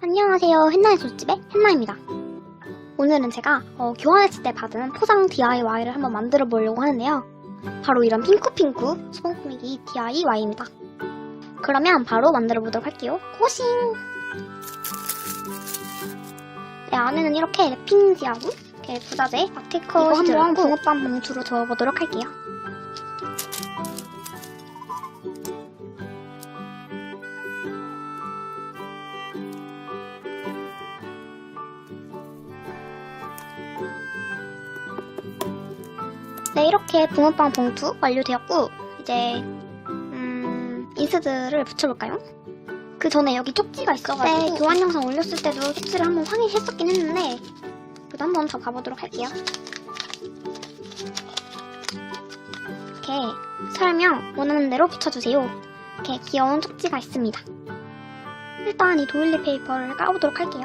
안녕하세요. 헨나의 소집의 헨나입니다. 오늘은 제가 어, 교환했을 때 받은 포장 DIY를 한번 만들어 보려고 하는데요. 바로 이런 핑크핑크 수분 꾸미기 DIY입니다. 그러면 바로 만들어 보도록 할게요. 고싱! 네, 안에는 이렇게 랩핑지하고 이렇게 부자재, 아티커 이거 한번 붕어빵 봉투로 넣어보도록 할게요. 네, 이렇게 붕어빵 봉투 완료되었고, 이제, 음, 인스들을 붙여볼까요? 그 전에 여기 쪽지가 있어가지고, 네, 교환 영상 올렸을 때도 쪽지를 한번 확인했었긴 했는데, 그래도 한번 더 가보도록 할게요. 이렇게 설명 원하는 대로 붙여주세요. 이렇게 귀여운 쪽지가 있습니다. 일단 이 도일리 페이퍼를 까보도록 할게요.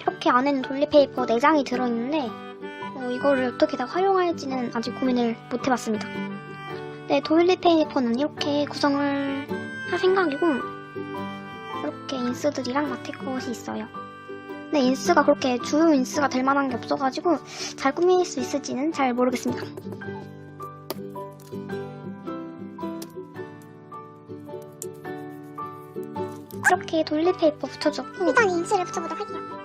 이렇게 안에는 도일리 페이퍼 4장이 들어있는데, 어, 이거를 어떻게 다 활용할지는 아직 고민을 못 해봤습니다. 네, 도일리 페이퍼는 이렇게 구성을 할 생각이고, 이렇게 인스들이랑 마테 컷이 있어요. 네, 인스가 그렇게 주요 인스가 될 만한 게 없어가지고, 잘 꾸밀 수 있을지는 잘 모르겠습니다. 이렇게 도일리 페이퍼 붙여줬고, 일단 인수를 붙여보도록 할게요.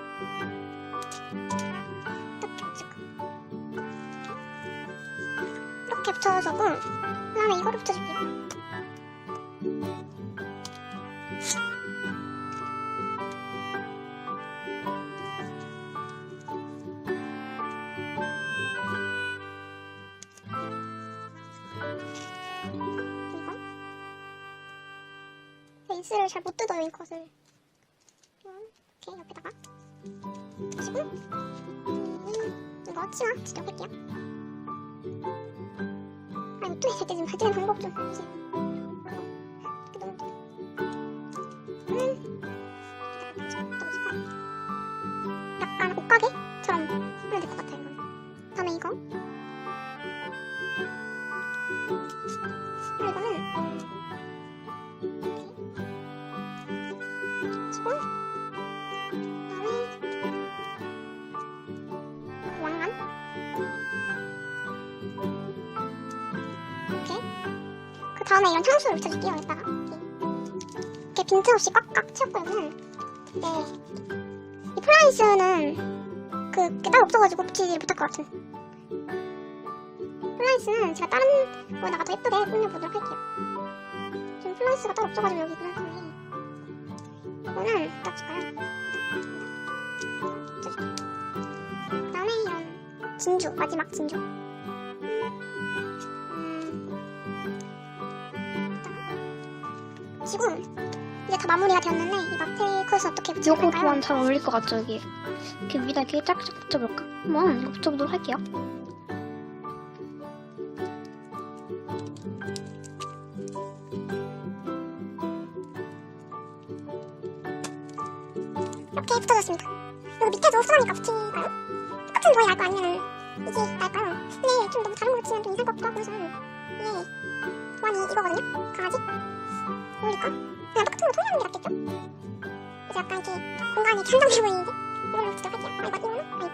이렇게 붙여주고 그 다음에 이거를 붙여줄게요. 이거 인수를 잘 못 뜯어요 이 컷을. 이렇게 옆에다가 그리고 음, 이거 치마 지적할게요. 아 했을 때좀 발전의 방법 좀. 이렇게 넣을게요. 음, 약간 옷가게처럼 하면 될 것 같아요. 이거는. 다음에 이거 그리고 이거는 그 다음에 이런 향수를 붙여줄게요 여기다가 이렇게, 이렇게 빈틈 없이 꽉꽉 채웠고 이거는 네. 이 플라이스는 그게 따로 없어가지고 붙이지 못할 것 같은. 플라이스는 제가 다른 거에다가 더 예쁘게 꾸며보도록 할게요. 지금 플라이스가 따로 없어가지고 여기 그냥 이거는 어떨까요. 그 다음에 이런 진주 마지막 진주 음, 지금 이제 다 마무리가 되었는데 이 마테리 컷을 어떻게 요거 붙여볼까요? 교환 잘 어울릴 것 같죠, 여기. 이렇게 위에다 이렇게 짝짝 붙여볼까? 한번 이거 붙여보도록 할게요. 이렇게 붙어졌습니다. 그리고 밑에도 후라니까 붙일까요? 똑같은 거에 날까 아니면 이게 날까요? 근데 좀 너무 다른 거 붙이면 좀 이상할 것 같기도 하고 해서 이게 완이 이거거든요? 강아지? 어울릴까? 그냥 똑같은 거 통일하는 게 낫겠죠? 그래서 약간 이렇게 공간이 한정돼 보이는데 이걸로 붙이도록 할게요. 아 이거 이거는? 아니 아니?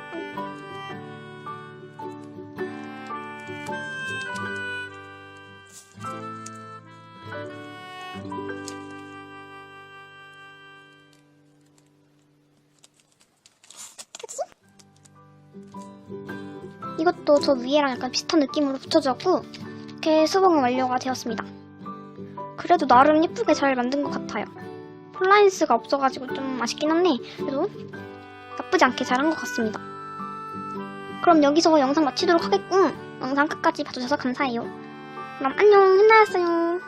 이것도 저 위에랑 약간 비슷한 느낌으로 붙여줬고, 이렇게 수봉은 완료가 되었습니다. 그래도 나름 예쁘게 잘 만든 것 같아요. 플라인스가 없어가지고 좀 아쉽긴 한데, 그래도 나쁘지 않게 잘한 것 같습니다. 그럼 여기서 영상 마치도록 하겠고, 영상 끝까지 봐주셔서 감사해요. 그럼 안녕, hen나였어요.